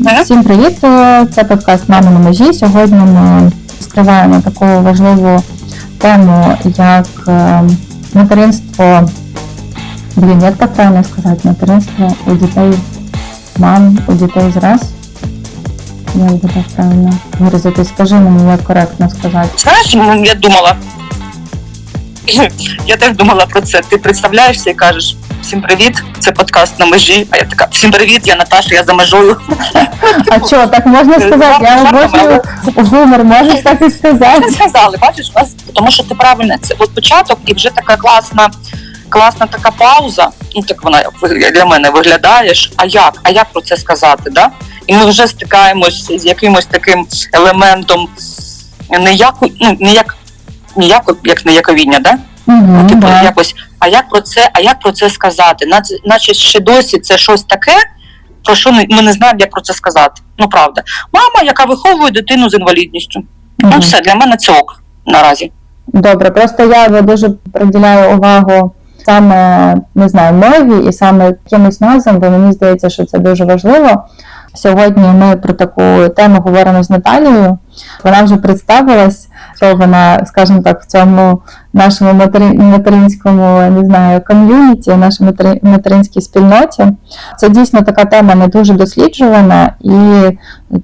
Всім привіт! Е, Це подкаст Мама на межі. Сьогодні ми розкриваємо таку важливу тему, як е, материнство. Блін, як так правильно сказати? Материнство у дітей, мам, у дітей зраз. Як би так правильно виразитись? Скажи мені, як коректно сказати. Знаєш, ну, я думала. Я теж думала про це. Ти представляєшся і кажеш: всім привіт, це подкаст на межі. А я така, всім привіт, я Наташа, я за межою. А що, так можна сказати? Я обожнюю гумор, можеш так і сказати. Сказали, бачиш, вас, тому що ти правильно, це от початок і вже така класна, класна така пауза. Ну так вона для мене виглядаєш. А як? А як про це сказати? Да? І ми вже стикаємось з якимось таким елементом неяку, ну, ніяк, ніяко, як неяковіння, да? Мгм, Типу, да. якось, а як про це, а як про це сказати? Наче, ще досі це щось таке, про що ми не знаємо, як про це сказати. Ну правда, мама, яка виховує дитину з інвалідністю. Ну все для мене це ок наразі. Добре, просто я дуже приділяю увагу саме не знаю мові і саме якимось назвам, бо мені здається, що це дуже важливо. Сьогодні ми про таку тему говоримо з Наталією. Вона вже представилась, що вона, скажімо так, в цьому нашому материнському не знаю ком'юніті, нашій материнській спільноті. Це дійсно така тема не дуже досліджувана і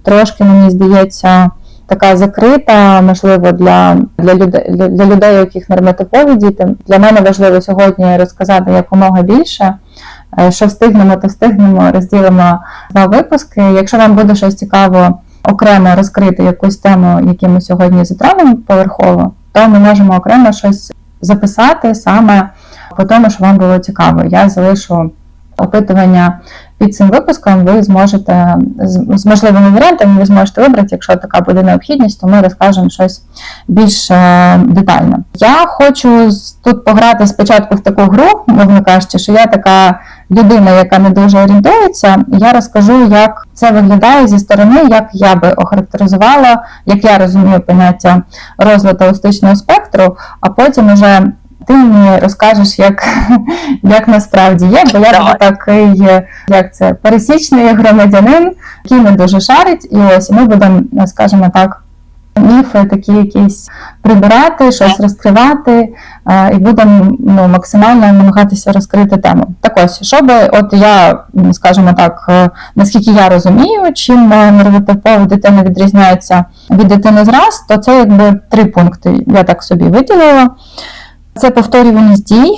трошки мені здається така закрита, можливо, для, для, людей, для, людей, у яких нормотипові діти. Для мене важливо сьогодні розказати якомога більше. Е, Що встигнемо, то встигнемо, розділимо два випуски. Якщо вам буде щось цікаво окремо розкрити якусь тему, яку ми сьогодні затронемо поверхово, то ми можемо окремо щось записати саме по тому, що вам було цікаво. Я залишу опитування під цим випуском. Ви зможете з, можливими варіантами, ви зможете вибрати, якщо така буде необхідність, то ми розкажемо щось більш е, детально. Я хочу тут пограти спочатку в таку гру, мовно кажучи, що я така людина, яка не дуже орієнтується. Я розкажу, як це виглядає зі сторони, як я би охарактеризувала, як я розумію поняття розладу аутистичного спектру, а потім уже ти мені розкажеш, як, як насправді є, бо я Давай. буду такий, як це, пересічний громадянин, який не дуже шарить, і ось ми будемо, скажімо так, міфи такі якісь прибирати, щось розкривати, е, і будемо ну, максимально намагатися розкрити тему. Так ось, щоб от я, скажімо так, е, наскільки я розумію, чим нервотипова дитина відрізняється від дитини зраз, то це якби три пункти. Я так собі виділила. Це повторюваність дій,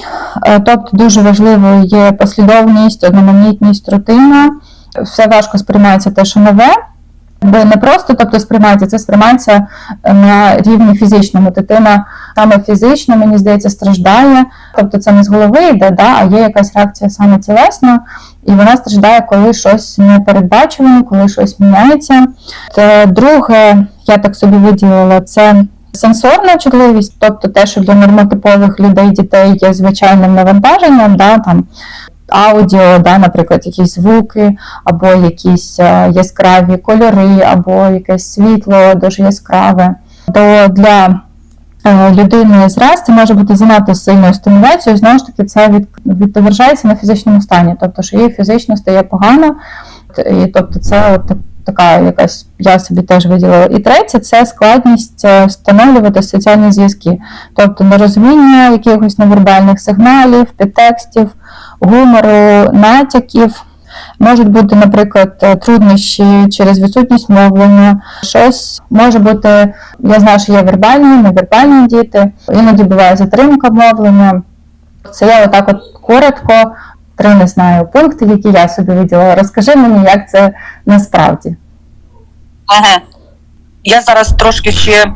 е, тобто дуже важливо є послідовність, одноманітність, рутина. Все важко сприймається те, що нове, бо не просто тобто, сприймається, це сприймається на рівні фізичному. Дитина саме фізично, мені здається, страждає. Тобто це не з голови йде, да, а є якась реакція саме тілесна, і вона страждає, коли щось непередбачувано, коли щось міняється. Те, Друге, я так собі виділила, це Сенсорна чутливість, тобто те, що для нормотипових людей дітей є звичайним навантаженням, да, там аудіо, да, наприклад, якісь звуки, або якісь е, яскраві кольори, або якесь світло дуже яскраве. То для е, людини зраз це може бути занадто сильною стимуляцією, знову ж таки, це від, на фізичному стані, тобто, що їй фізично стає погано, і тобто це от така якась я собі теж виділила. І третє це складність е, встановлювати соціальні зв'язки, тобто нерозуміння якихось невербальних сигналів, підтекстів, гумору, натяків. Можуть бути, наприклад, е, труднощі через відсутність мовлення. Щось може бути, я знаю, що є вербальні, невербальні діти, іноді буває затримка мовлення. Це я отак от коротко, три не знаю пункти, які я собі виділила. Розкажи мені, як це насправді. Ага. Я зараз трошки ще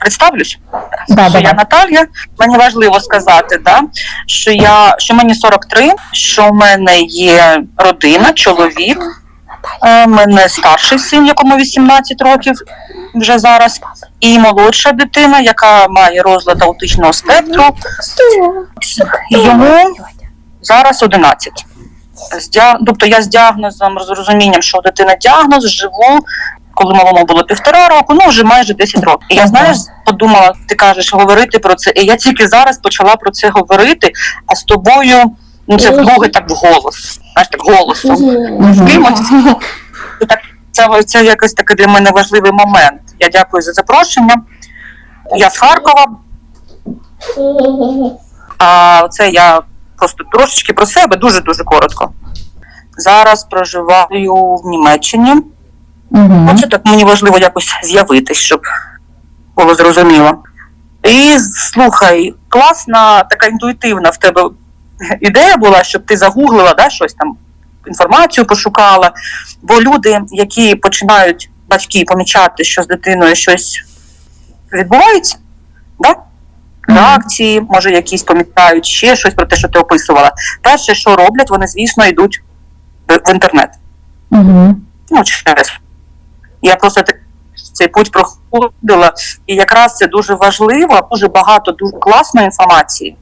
представлюсь. Да, що давай. я Наталія. Мені важливо сказати, да, що я що мені 43, що в мене є родина, чоловік. У мене старший син, якому 18 років вже зараз, і молодша дитина, яка має розлад аутичного спектру. Йому зараз 11. З діаг- Тобто я з діагнозом, з розумінням, що у дитини діагноз, живу, коли малому було півтора року, ну вже майже 10 років. І я знаєш, подумала, ти кажеш говорити про це. І я тільки зараз почала про це говорити, а з тобою, ну це вдруге так вголос. Знаєш, так голосом. З кимось так це, це якось такий для мене важливий момент. Я дякую за запрошення. Я з Харкова, а це я просто трошечки про себе, дуже дуже коротко. Зараз проживаю в Німеччині. Угу. Оце так мені важливо якось з'явитись, щоб було зрозуміло. І слухай, класна, така інтуїтивна в тебе ідея була, щоб ти загуглила да, щось там, інформацію пошукала. Бо люди, які починають батьки помічати, що з дитиною щось відбувається, да? Реакції, може, якісь помічають ще щось про те, що ти описувала. Перше, що роблять, вони, звісно, йдуть в в інтернет Угу. ну, через. Я просто цей путь проходила, і якраз це дуже важливо, дуже багато дуже класної інформації,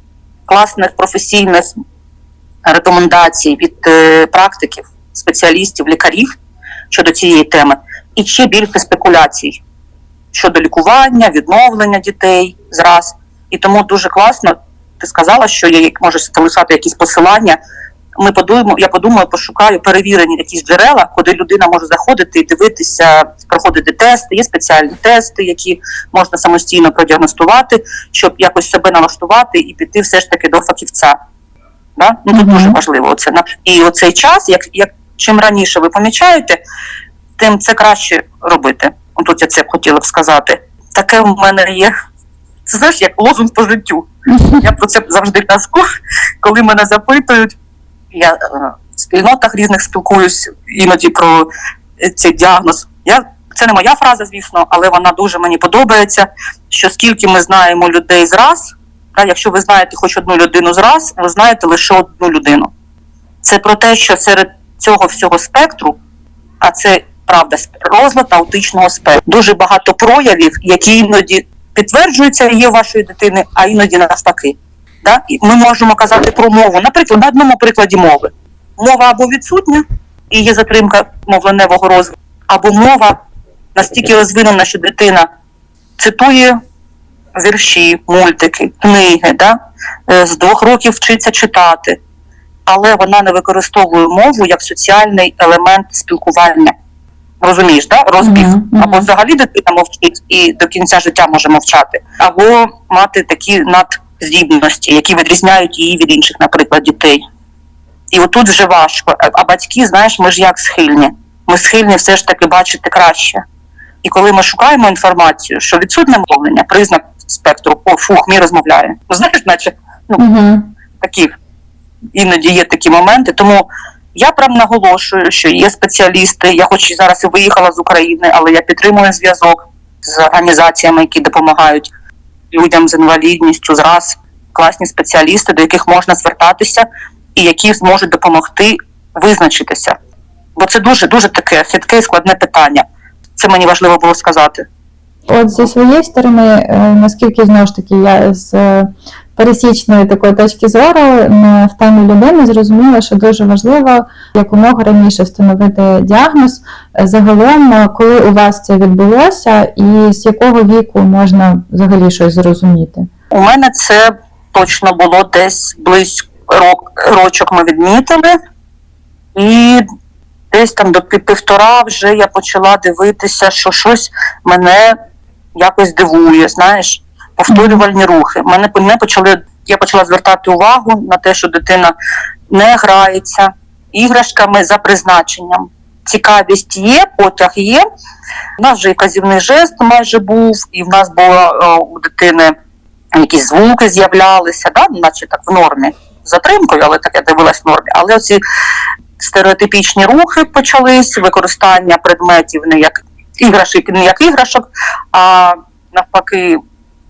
класних професійних рекомендацій від е, практиків, спеціалістів, лікарів щодо цієї теми, і ще більше спекуляцій щодо лікування, відновлення дітей зраз. І тому дуже класно, ти сказала, що я можеш залишати якісь посилання. Ми подумаємо, я подумаю, пошукаю перевірені якісь джерела, куди людина може заходити і дивитися, проходити тести. Є спеціальні тести, які можна самостійно продіагностувати, щоб якось себе налаштувати і піти все ж таки до фахівця. Да? Ну, тут дуже важливо це. На- І оцей час, як, як чим раніше ви помічаєте, тим це краще робити. Тут я це б хотіла б сказати. Таке в мене є. Це знаєш, як лозунг по життю. Я про це завжди кажу, коли мене запитують. Я е, в спільнотах різних спілкуюсь іноді про цей діагноз. Я, це не моя фраза, звісно, але вона дуже мені подобається. Що скільки ми знаємо людей зраз, та, якщо ви знаєте хоч одну людину зраз, ви знаєте лише одну людину. Це про те, що серед цього всього спектру, а це правда, розлад аутичного спектру, дуже багато проявів, які іноді підтверджуються є вашої дитини, а іноді навпаки. Да? І ми можемо казати про мову. Наприклад, на одному прикладі мови. Мова або відсутня, і є затримка мовленевого розвитку, або мова настільки розвинена, що дитина цитує вірші, мультики, книги, да? е, з двох років вчиться читати, але вона не використовує мову як соціальний елемент спілкування. Розумієш, да? розбіг. Мгм, мгм. Або взагалі дитина мовчить і до кінця життя може мовчати, або мати такі надздібності, які відрізняють її від інших, наприклад, дітей. І отут вже важко. А- батьки, знаєш, ми ж як схильні. Ми схильні все ж таки бачити краще. І коли ми шукаємо інформацію, що відсутне мовлення, признак спектру, о, фух, мій розмовляє. Ну, знаєш, наче Угу. такі іноді є такі моменти. Тому я прям наголошую, що є спеціалісти. Я хоч і зараз і виїхала з України, але я підтримую зв'язок з організаціями, які допомагають людям з інвалідністю, зраз класні спеціалісти, до яких можна звертатися, і які зможуть допомогти визначитися. Бо це дуже дуже таке хитке і складне питання. Це мені важливо було сказати. От зі своєї сторони, е, наскільки знову ж таки я з е, пересічної такої точки зору в темі людини зрозуміла, що дуже важливо якомога раніше встановити діагноз. Загалом, е, коли у вас це відбулося, і з якого віку можна взагалі щось зрозуміти? У мене це точно було десь близько рочок ми відмітили, і десь там до півтора вже я почала дивитися, що щось мене якось дивує, знаєш, повторювальні рухи. Мене, мене почали, я почала звертати увагу на те, що дитина не грається іграшками за призначенням. Цікавість є, потяг є. У нас вже і казівний жест майже був, і в нас було е, у дитини якісь звуки з'являлися, да? наче так в нормі затримкою, але так я дивилась в нормі. Але оці стереотипічні рухи почались, використання предметів не як іграшок, не як іграшок, а навпаки,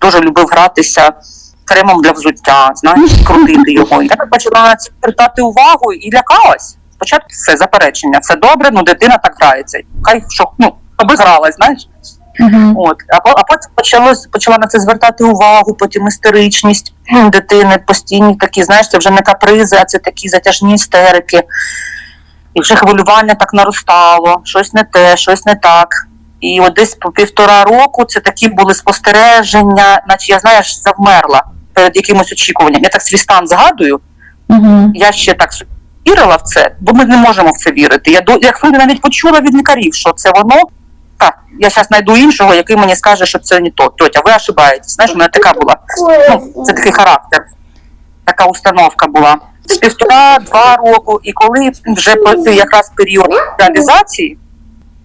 дуже любив гратися кремом для взуття, знаєш, крутити його. І я так почала на це звертати увагу і лякалась. Спочатку все заперечення, все добре, ну дитина так грається. Хай що ну, аби гралась, знаєш. Угу. От, а, а потім почалось, почала на це звертати увагу, потім істеричність дитини, постійні такі, знаєш, це вже не капризи, а це такі затяжні істерики. І вже хвилювання так наростало, щось не те, щось не так. І от десь по півтора року це такі були спостереження, наче я знаєш, завмерла перед якимось очікуванням. Я так свій стан згадую, Угу. я ще так вірила в це, бо ми не можемо в це вірити. Я до як навіть почула від лікарів, що це воно. Так, я зараз знайду іншого, який мені скаже, що це не то. Тьотя, ви ошибаєтесь. Знаєш, у мене така була. Ну, це такий характер, така установка була. З півтора-два року, і коли вже якраз період реалізації,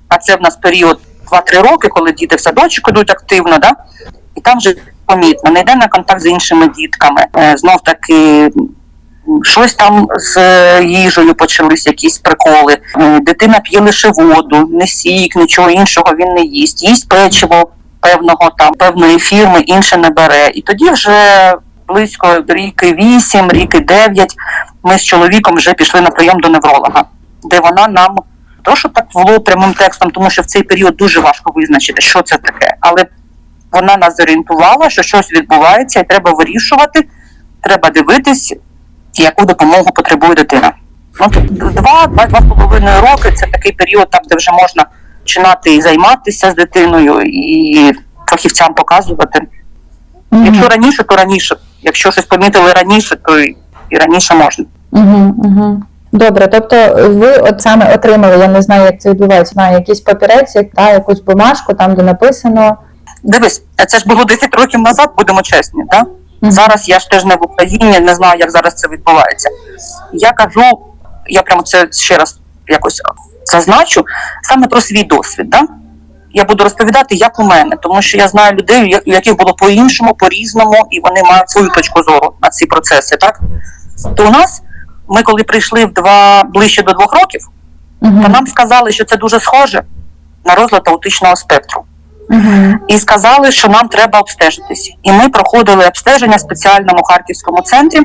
а це в нас період 2-3 роки, коли діти в садочок ідуть активно, да? і там вже помітно, не йде на контакт з іншими дітками. Е, Знов таки щось там з е, їжею почались якісь приколи. Е, Дитина п'є лише воду, не сік, нічого іншого він не їсть. Їсть печиво певного там певної фірми, інше не бере. І тоді вже близько ріки 8, ріки 9 ми з чоловіком вже пішли на прийом до невролога, де вона нам то, що так лоб прямим текстом, тому що в цей період дуже важко визначити, що це таке. Але вона нас зорієнтувала, що щось відбувається, і треба вирішувати, треба дивитись, яку допомогу потребує дитина. Ну, два, два, два з половиною роки це такий період, там, де вже можна починати і займатися з дитиною, і фахівцям показувати. Мгм. Якщо раніше, то раніше. Якщо щось помітили раніше, то і раніше можна. Угу, угу. Добре, тобто ви от саме отримали, я не знаю, як це відбувається, на якийсь папірець, як- та, якусь бумажку, там де написано. Дивись, це ж було 10 років назад, будемо чесні, так? Мгм. Зараз я ж теж не в Україні, не знаю, як зараз це відбувається. Я кажу, я прямо це ще раз якось зазначу, саме про свій досвід. Да? Я буду розповідати, як у мене, тому що я знаю людей, у яких було по-іншому, по-різному, і вони мають свою точку зору на ці процеси. Так? То у нас, ми коли прийшли в два ближче до двох років, Угу. то нам сказали, що це дуже схоже на розлад аутичного спектру Угу. і сказали, що нам треба обстежитись. І ми проходили обстеження в спеціальному харківському центрі,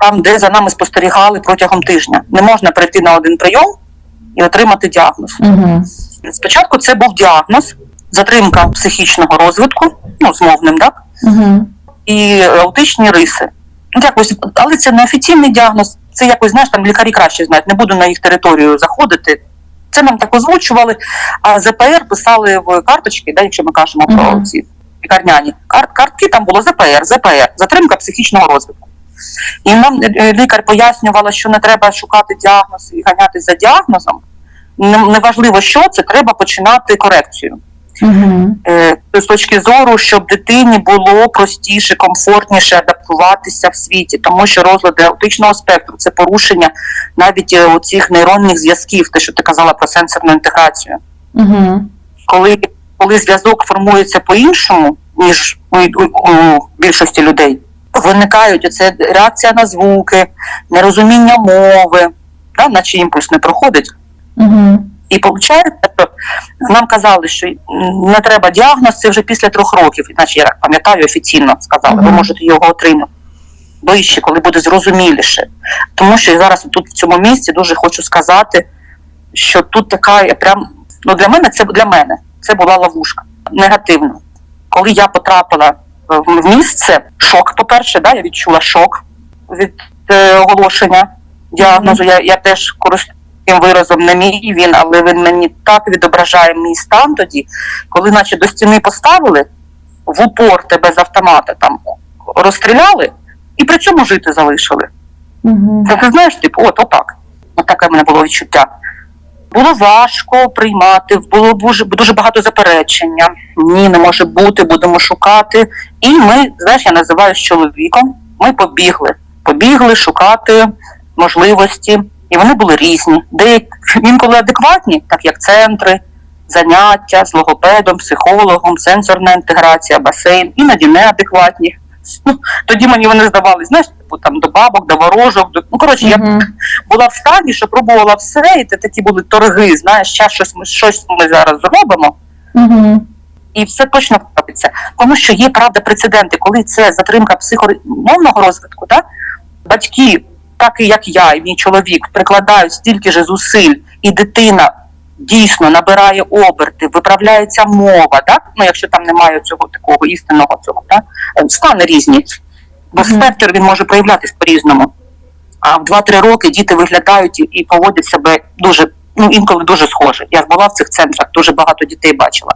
там, де за нами спостерігали протягом тижня. Не можна прийти на один прийом і отримати діагноз. Угу. Спочатку це був діагноз, затримка психічного розвитку, ну, змовним, так, Угу. і аутичні риси. Ну, якось, але це не офіційний діагноз, це якось, знаєш, там лікарі краще знають, не буду на їх територію заходити. Це нам так озвучували, а ЗПР писали в карточки, да, якщо ми кажемо про ці лікарняні кар- картки, там було ЗПР, ЗПР, затримка психічного розвитку. І нам е, лікар пояснювала, що не треба шукати діагноз і ганятися за діагнозом. Неважливо, що це, треба починати корекцію Угу. з точки зору, щоб дитині було простіше, комфортніше адаптуватися в світі, тому що розлади аутичного спектру це порушення навіть е, оцих нейронних зв'язків, те, що ти казала про сенсорну інтеграцію. Угу. Коли, коли зв'язок формується по-іншому, ніж у, у, у більшості людей, виникають оце реакція на звуки, нерозуміння мови, да, наче імпульс не проходить. Угу. І виходить, що нам казали, що не треба діагноз, це вже після трьох років, іначе я пам'ятаю офіційно сказали, ви можете його отримати ближче, коли буде зрозуміліше. Тому що я зараз тут в цьому місці дуже хочу сказати, що тут така я прям ну для мене це для мене це була ловушка негативна. Коли я потрапила в в місце, шок, по-перше, да, я відчула шок від е, оголошення діагнозу. Я, я теж користуюся цим виразом не мій він, але він мені так відображає мій стан тоді, коли наче до стіни поставили, в упор тебе з автомата там розстріляли, і при цьому жити залишили. Угу. Ти знаєш, типу, от отак. От таке в мене було відчуття. Було важко приймати, було дуже, дуже багато заперечення. Ні, не може бути, будемо шукати. І ми, знаєш, я називаю з чоловіком. Ми побігли, побігли шукати можливості, і вони були різні. Деякі інколи адекватні, так як центри, заняття з логопедом, психологом, сенсорна інтеграція, басейн, іноді неадекватні. Ну, тоді мені вони здавались, знаєш, типу там до бабок, до ворожок. До... Ну, коротше, я Угу. була в стані, що пробувала все, і це такі були торги. Знаєш, зараз щось ми щось ми зараз зробимо, Угу. і все точно вправиться. Тому що є правда прецеденти, коли це затримка психомовного розвитку, так? батьки, так і як я, і мій чоловік, прикладають стільки ж зусиль, і дитина дійсно набирає оберти, виправляється мова, так? Ну, якщо там немає цього такого істинного цього, так? Стани різні. Бо Мгм. спектр він може проявлятись по-різному. А в 2-3 роки діти виглядають і- поводять себе дуже, ну інколи дуже схоже. Я була в цих центрах, дуже багато дітей бачила.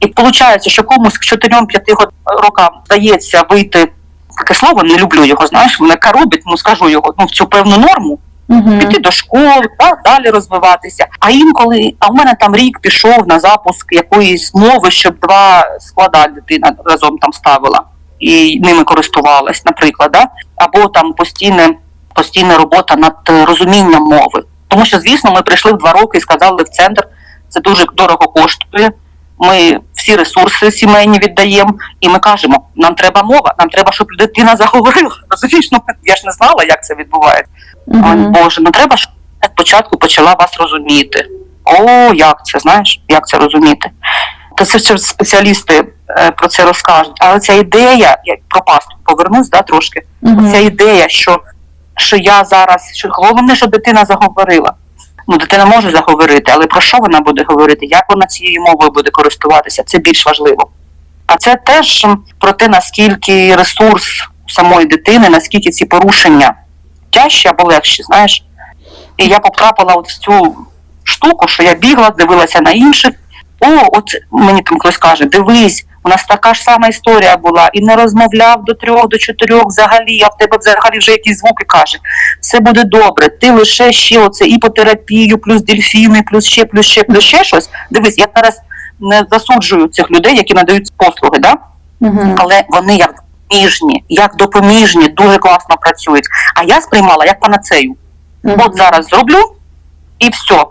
І виходить, що комусь к 4-5 год- рокам вдається вийти таке слово, не люблю його, знаєш, мене коробить, ну скажу його, ну в цю певну норму, Мгм. піти до школи, да, далі розвиватися. А інколи, а в мене там рік пішов на запуск якоїсь мови, щоб два склади дитина разом там ставила і ними користувалась, наприклад, да? або там постійне, постійна робота над розумінням мови. Тому що, звісно, ми прийшли в два роки і сказали в центр, це дуже дорого коштує. Ми всі ресурси сімейні віддаємо, і ми кажемо, нам треба мова, нам треба, щоб дитина заговорила. Розумієш, ну я ж не знала, як це відбувається. Ой, Мгм. Боже, ну треба, щоб я спочатку почала вас розуміти. О, як це, знаєш, як це розуміти? То це ще спеціалісти е, про це розкажуть. Але ця ідея, я про пасту повернусь да, трошки. Мгм. Ця ідея, що, що я зараз, що головне, що дитина заговорила. Ну, дитина може заговорити, але про що вона буде говорити? Як вона цією мовою буде користуватися? Це більш важливо. А це теж про те, наскільки ресурс самої дитини, наскільки ці порушення тяжчі або легші, знаєш. І я потрапила от в цю штуку, що я бігла, дивилася на інших. О, от мені там хтось каже: дивись, у нас така ж сама історія була, і не розмовляв до трьох, до чотирьох взагалі, а в тебе взагалі вже якісь звуки каже. Все буде добре. Ти лише ще оце іпотерапію, плюс дельфіни, плюс ще, плюс ще, плюс ще щось. Дивись, я зараз не засуджую цих людей, які надають послуги, да? Мгм. але вони як допоміжні, як допоміжні, дуже класно працюють. А я сприймала як панацею. Мгм. От зараз зроблю і все.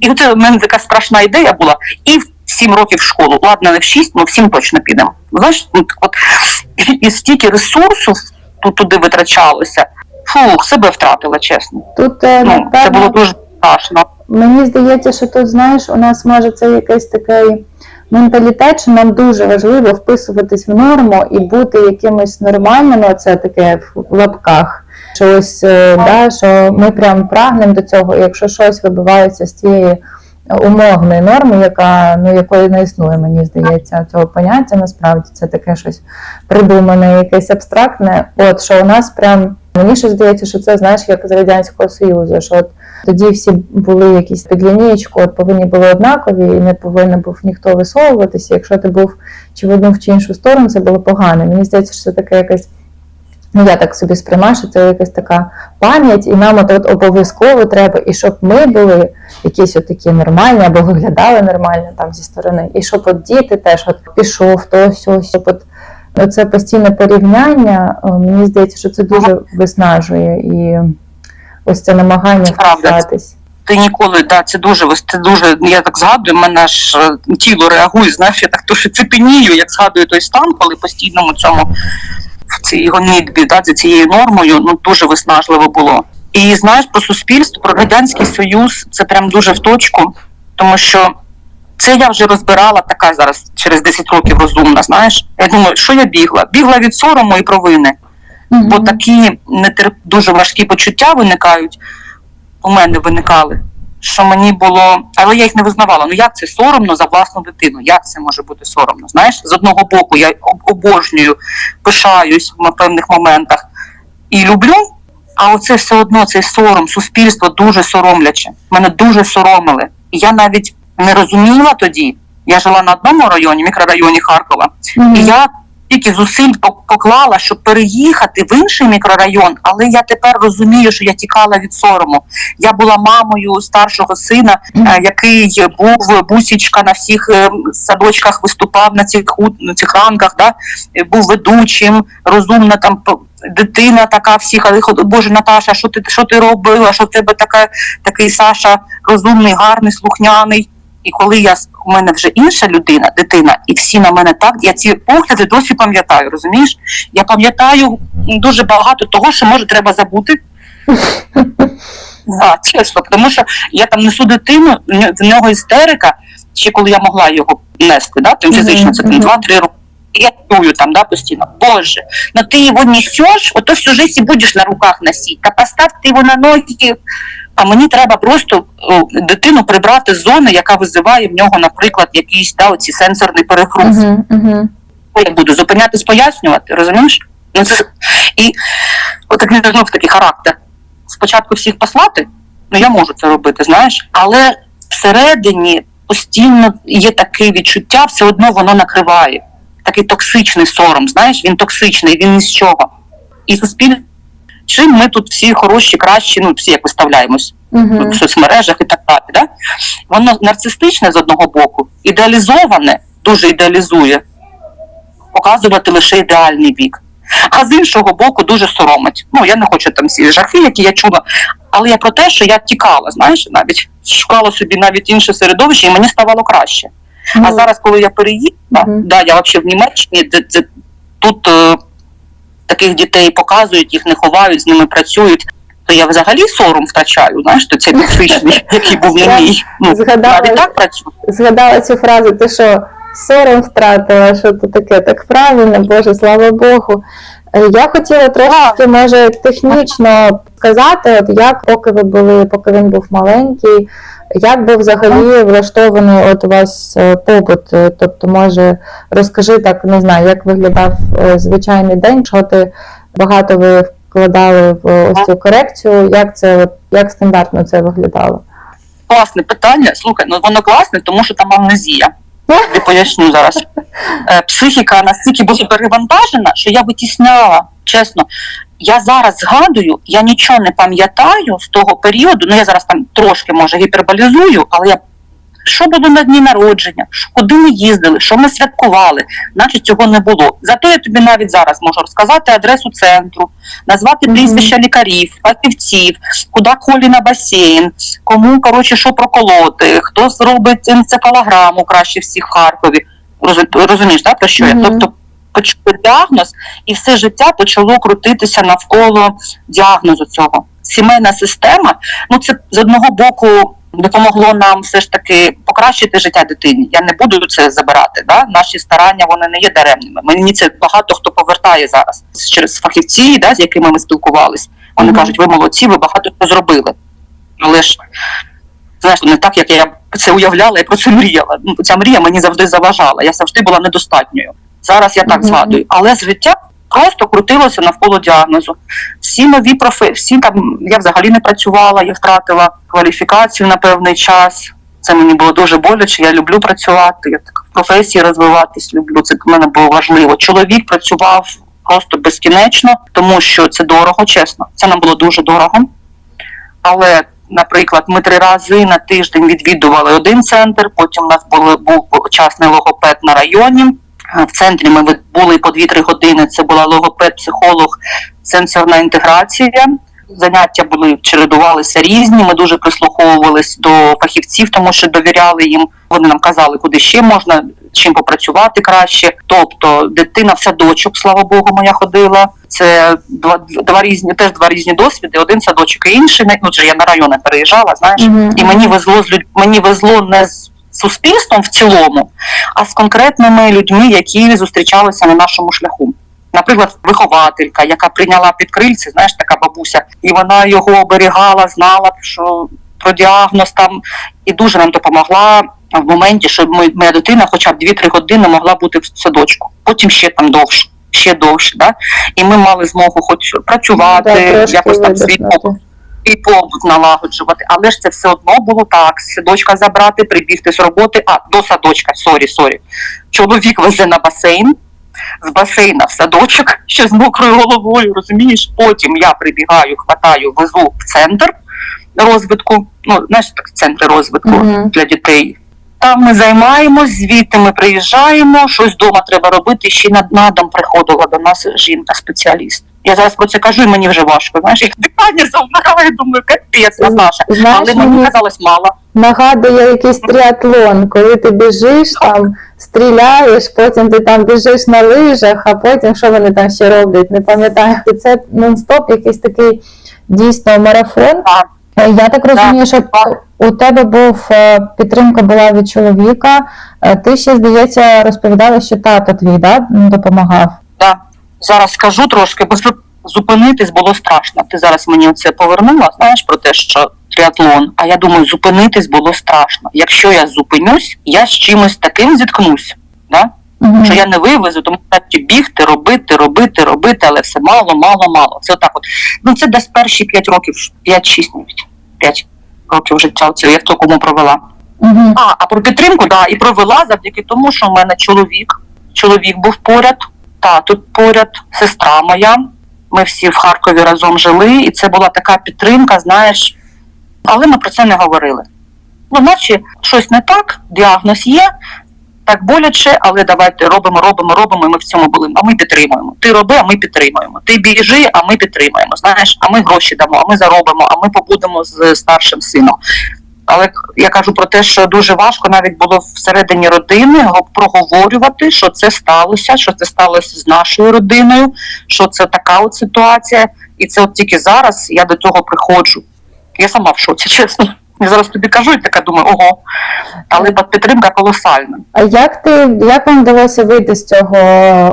І це в мене така страшна ідея була. І сім років в школу. Ладно, не в шість, але в сім точно підемо. Знаєш, от і стільки ресурсу туди витрачалося. Фух, себе втратила, чесно. Тут е, Ну, це було дуже страшно. Мені здається, що тут, знаєш, у нас може це якийсь такий менталітет, що нам дуже важливо вписуватись в норму і бути якимось нормальним, оце таке в лапках. Що ось, е, да, що ми прям прагнемо до цього, і якщо щось вибивається з цієї умовної норми, яка ну якої не існує, мені здається, цього поняття насправді це таке щось придумане, якесь абстрактне. От що у нас прям мені ще здається, що це знаєш, як з радянського союзу, що от тоді всі були якісь під лінієчку, от повинні були однакові, і не повинен був ніхто висовуватися. Якщо ти був чи в одну чи іншу сторону, це було погано. Мені здається, що це таке якесь. Ну, я так собі сприймаю, що це якась така пам'ять, і нам от, от обов'язково треба, і щоб ми були якісь от такі нормальні або виглядали нормально там зі сторони, і щоб от діти теж от пішов, то сьо, щоб от це постійне порівняння, е, мені здається, що це дуже виснажує і ось це намагання вписатись. Ти ніколи, да, це дуже це дуже. Я так згадую, мене ж е, тіло реагує, знаєш, я так дуже цепенію, як згадую той стан, коли постійному цьому в цій гонітьбі, да, за цією нормою, ну дуже виснажливо було. І знаєш про суспільство, про радянський союз, це прям дуже в точку, тому що це я вже розбирала така зараз через 10 років розумна. Знаєш, я думаю, що я бігла? Бігла від сорому і провини бо такі нетер... дуже важкі почуття виникають. У мене виникали, що мені було, але я їх не визнавала. Ну як це соромно за власну дитину? Як це може бути соромно? Знаєш, з одного боку я обожнюю, пишаюсь в певних моментах і люблю. А оце все одно цей сором, суспільство дуже соромляче. Мене дуже соромили. І я навіть не розуміла тоді. Я жила на одному районі, мікрорайоні Харкова, Мгм. і я тільки зусиль пок- поклала, щоб переїхати в інший мікрорайон, але я тепер розумію, що я тікала від сорому. Я була мамою старшого сина, е, який був бусічка на всіх е, садочках, виступав на цих на цих ранках, да? був ведучим, розумна там дитина така всіх, але Боже, Наташа, що ти що ти робила? Що в тебе така, такий Саша розумний, гарний, слухняний. І коли я у мене вже інша людина, дитина, і всі на мене так, я ці погляди досі пам'ятаю, розумієш? Я пам'ятаю дуже багато того, що може треба забути. Да, чесно, тому що я там несу дитину, в нього істерика, ще коли я могла його нести, да, Мгм, фізично, це там мгм. 2-3 роки. Я чую там, да, постійно, Боже, но ты его несешь, ото всю жизнь и будешь на руках носить, та постав ти його на ноги. А мені треба просто дитину прибрати з зони, яка визиває в нього, наприклад, якийсь да, оці сенсорний перегруз. Мгм, мгм. Я буду зупинятись, пояснювати, розумієш? Ну, це... І от як знов такий характер. Спочатку всіх послати, ну я можу це робити, знаєш, але всередині постійно є таке відчуття, все одно воно накриває. Такий токсичний сором, знаєш, він токсичний, він ні з чого. І суспільство чим ми тут всі хороші, кращі, ну всі як виставляємось Угу. в соцмережах і так далі. Да? Воно нарцистичне з одного боку, ідеалізоване, дуже ідеалізує, показувати лише ідеальний бік. А з іншого боку, дуже соромить. Ну, я не хочу там всі жахи, які я чула, але я про те, що я тікала, знаєш, навіть шукала собі навіть інше середовище, і мені ставало краще. А зараз, коли я переїхала, Мгм. да, я взагалі в Німеччині, де, де тут е, таких дітей показують, їх не ховають, з ними працюють. То я взагалі сором втрачаю, знаєш, то цей токсичний, який був на мій. Ну, згадала- навіть так працюю. згадала цю фразу, ти що сором втратила, що то таке, так правильно, Боже, слава Богу. Е, Я хотіла трохи, може, технічно сказати, от як поки ви були, поки він був маленький, як був взагалі влаштований от у вас е, побут? Е, Тобто, може, розкажи так, не знаю, як виглядав е, звичайний день, що ти багато ви вкладали в ось цю корекцію, як це як стандартно це виглядало? Класне питання. Слухай, ну воно класне, тому що там амнезія. Я поясню зараз. Психіка настільки була перевантажена, що я витісняла, чесно. Я зараз згадую, я нічого не пам'ятаю з того періоду. Ну я зараз там трошки може гіперболізую, але я що було на дні народження, куди ми їздили, що ми святкували, наче цього не було. Зато я тобі навіть зараз можу розказати адресу центру, назвати прізвища лікарів, фахівців, куди колі на басейн, кому коротше що проколоти, хто зробить енцефалограму краще всіх в Харкові. Роз- Розумієш, да, про що я? Тобто почули діагноз, і все життя почало крутитися навколо діагнозу цього. Сімейна система, ну це з одного боку допомогло нам все ж таки покращити життя дитині. Я не буду це забирати. Да? Наші старання вони не є даремними. Мені це багато хто повертає зараз через фахівці, да, з якими ми спілкувалися. Вони Мгм. кажуть, ви молодці, ви багато що зробили. Але ж знаєш, не так, як я це уявляла, я про це мріяла. Ця мрія мені завжди заважала. Я завжди була недостатньою. Зараз я так Мгм. згадую. Але з життя просто крутилося навколо діагнозу. Всі нові професії, всі там я взагалі не працювала, я втратила кваліфікацію на певний час. Це мені було дуже боляче. Я люблю працювати. Я так в професії розвиватись люблю. Це для мене було важливо. Чоловік працював просто безкінечно, тому що це дорого, чесно. Це нам було дуже дорого. Але, наприклад, ми три рази на тиждень відвідували один центр. Потім у нас були був частний логопед на районі. В центрі ми були по 2-3 години. Це була логопед, психолог, сенсорна інтеграція. Заняття були чередувалися різні. Ми дуже прислуховувались до фахівців, тому що довіряли їм. Вони нам казали, куди ще можна, чим попрацювати краще. Тобто, дитина в садочок, слава Богу, моя ходила. Це два, два різні, теж два різні досвіди. Один садочок і інший. Ну, вже я на райони переїжджала, знаєш. Мгм. І мені везло з людь... мені везло не з суспільством в цілому, а з конкретними людьми, які зустрічалися на нашому шляху. Наприклад, вихователька, яка прийняла під крильце, знаєш, така бабуся, і вона його оберігала, знала, що про діагноз там і дуже нам допомогла в моменті, щоб моя дитина хоча б 2-3 години могла бути в садочку, потім ще там довше, ще довше. Да? І ми мали змогу хоч працювати, Да, якось там свій і побут налагоджувати, але ж це все одно було так: з садочка забрати, прибігти з роботи, а до садочка, сорі, сорі. Чоловік везе на басейн, з басейна в садочок, ще з мокрою головою, розумієш? Потім я прибігаю, хватаю, везу в центр розвитку. Ну, знаєш, так, центри розвитку Мгм. для дітей. Там ми займаємось, звідти ми приїжджаємо, щось вдома треба робити. Ще на, на дом приходила до нас жінка-спеціаліст. Я зараз про це кажу, і мені вже важко. Знаєш, я дихання завмирає, думаю, капець, Наташа. Знаєш, Але мені казалось мало. нагадує якийсь тріатлон, коли ти біжиш там, стріляєш, потім ти там біжиш на лижах, а потім що вони там ще роблять, не пам'ятаю. Це нон-стоп, якийсь такий дійсно марафон. Е, Я так розумію, що у тебе був е, підтримка була від чоловіка. Е, Ти ще, здається, розповідала, що тато твій да, допомагав. Да. Зараз скажу трошки, бо зупинитись було страшно. Ти зараз мені це повернула, знаєш про те, що тріатлон. А я думаю, зупинитись було страшно. Якщо я зупинюсь, я з чимось таким зіткнусь. Да? Мгм. що я не вивезу, тому що бігти, робити, робити, робити, але все мало, мало, мало. Це отак от. Ну це десь перші 5 років, 5-6 навіть. 5 років життя. Це я в такому провела. Мгм. А, а про підтримку, да, і провела завдяки тому, що в мене чоловік. Чоловік був поряд, тато поряд, сестра моя, Ми всі в Харкові разом жили, і це була така підтримка, знаєш. Але ми про це не говорили. Ну, наче щось не так, діагноз є, так боляче, але давайте робимо, робимо, робимо, і ми в цьому були. А ми підтримуємо. Ти роби, а ми підтримуємо. Ти біжи, а ми підтримуємо. Знаєш, а ми гроші дамо, а ми заробимо, а ми побудемо з старшим сином. Але я кажу про те, що дуже важко навіть було всередині родини проговорювати, що це сталося, що це сталося з нашою родиною, що це така от ситуація. І це от тільки зараз я до цього приходжу. Я сама в шоці, чесно. Я зараз тобі кажу і така думаю, ого. Але підтримка колосальна. А як ти як вам вдалося вийти з цього,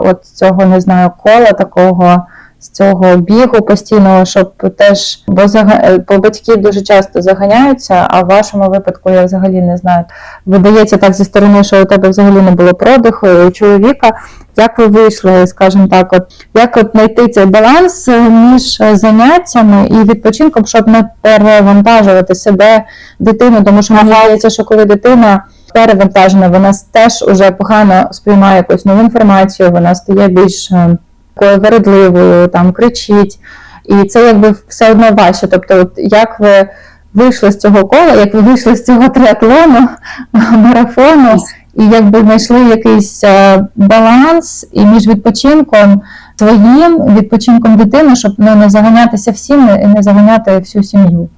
от цього не знаю, кола такого, з цього бігу постійного, щоб теж бо зага... е, бо батьки дуже часто заганяються, а в вашому випадку я взагалі не знаю. Видається так зі сторони, що у тебе взагалі не було продиху, у чоловіка. Як ви вийшли, скажімо так, от як от знайти цей баланс е, між заняттями і відпочинком, щоб не перевантажувати себе, дитину, тому що здається, що коли дитина перевантажена, вона теж уже погано сприймає якусь нову інформацію, вона стає більш е, такою вередливою, там кричить, і це якби все одно важче. Тобто, от як ви вийшли з цього кола, як ви вийшли з цього триатлону, марафону, і якби знайшли якийсь е, баланс і між відпочинком своїм, відпочинком дитини, щоб ну, не заганятися всім і не заганяти всю сім'ю.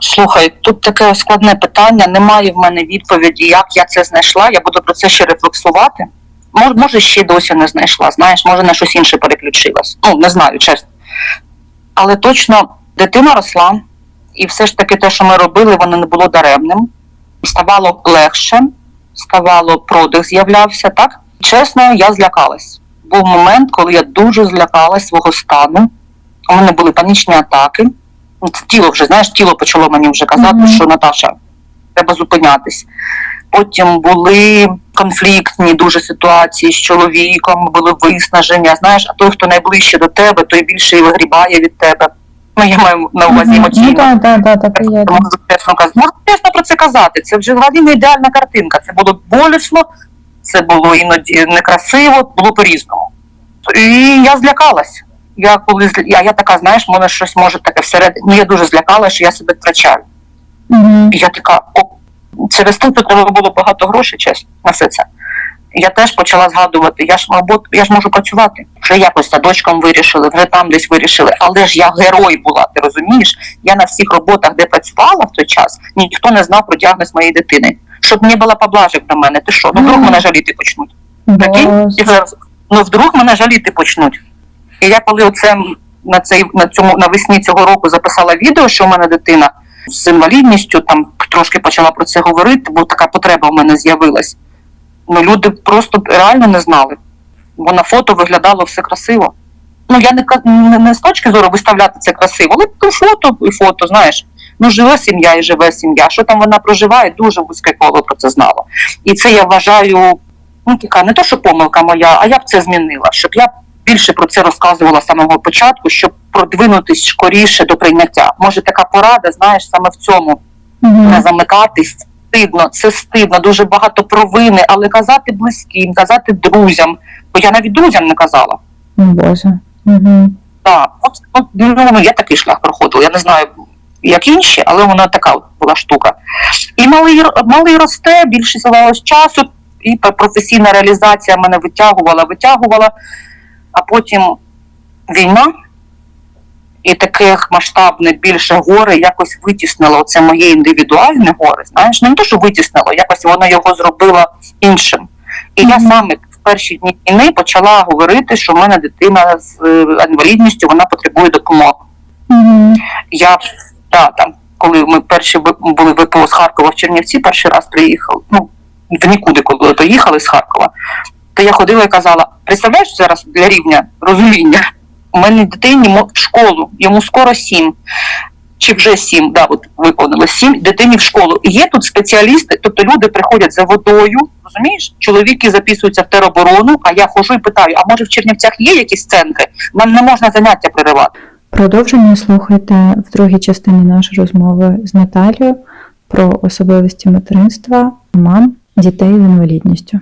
Слухай, тут таке складне питання. Немає в мене відповіді, як я це знайшла. Я буду про це ще рефлексувати. Може, ще досі не знайшла. Знаєш, може на щось інше переключилась. Ну, не знаю, чесно. Але точно дитина росла, і все ж таки те, що ми робили, воно не було даремним. Ставало легше, ставало продих з'являвся, так? Чесно, я злякалась. Був момент, коли я дуже злякалась свого стану. У мене були панічні атаки. Тіло вже, знаєш, тіло почало мені вже казати, Мгм. що Наташа, треба зупинятись. Потім були конфліктні дуже ситуації з чоловіком, були виснаження. Знаєш, а той, хто найближче до тебе, той більше і вигрібає від тебе. Ну, я маю на увазі емоційно. Ну, так, так, так, так і є. Можу чесно про це казати. Це вже взагалі не ідеальна картинка. Це було болісно, це було іноді некрасиво, було по-різному. І я злякалась. Я коли я, я така, знаєш, мене щось може таке всередині. Ну, я дуже злякалася, що я себе втрачаю. Мгм. І я така, о, через те тут треба було багато грошей, чесно, на все це. Я теж почала згадувати, я ж роботу, я ж можу працювати. Вже якось садочком вирішили, вже там десь вирішили. Але ж я герой була, ти розумієш? Я на всіх роботах, де працювала в той час, ніхто не знав про діагноз моєї дитини. Щоб не було поблажок до мене. Ти що? Ну вдруг мене жаліти почнуть. Прикинь? І зараз, ну вдруг мене жаліти почнуть. І я коли оце на цей на цьому навесні цього року записала відео, що в мене дитина з інвалідністю, там трошки почала про це говорити, бо така потреба в мене з'явилась. Ну люди просто реально не знали. Бо на фото виглядало все красиво. Ну я не не, не з точки зору виставляти це красиво, але ну, фото і фото, знаєш. Ну, живе сім'я і живе сім'я. Що там вона проживає, дуже вузьке коло про це знало. І це я вважаю ну, така не то, що помилка моя, а я б це змінила, щоб я більше про це розказувала з самого початку, щоб продвинутись скоріше до прийняття. Може, така порада, знаєш, саме в цьому Мгм. не замикатись. Стидно, це стидно, дуже багато провини, але казати близьким, казати друзям, бо я навіть друзям не казала. Боже. Мгм. Так, от, от ну, я такий шлях проходила. Я не знаю, як інші, але вона така от була штука. І малий, малий росте, більше здавалось часу, і професійна реалізація мене витягувала, витягувала, а потім війна. І таке масштабне більше горе якось витіснило це моє індивідуальне горе. Знаєш, Ну, не то, що витіснило, якось воно його зробило іншим. І я саме в перші дні війни почала говорити, що в мене дитина з е, інвалідністю вона потребує допомоги. Мгм. Я да, там, коли ми перші були ВПО з Харкова в Чернівці, перший раз приїхали. Ну в нікуди, коли доїхали з Харкова, то я ходила і казала: представляєш зараз для рівня розуміння, у мене дитині в школу, йому скоро сім. Чи вже сім, да, от виповнилось сім дитині в школу. Є тут спеціалісти, тобто люди приходять за водою, розумієш? Чоловіки записуються в тероборону, а я ходжу і питаю: а може в Чернівцях є якісь центри? Нам не можна заняття переривати. Продовження слухайте в другій частині нашої розмови з Наталією про особливості материнства мам дітей з інвалідністю.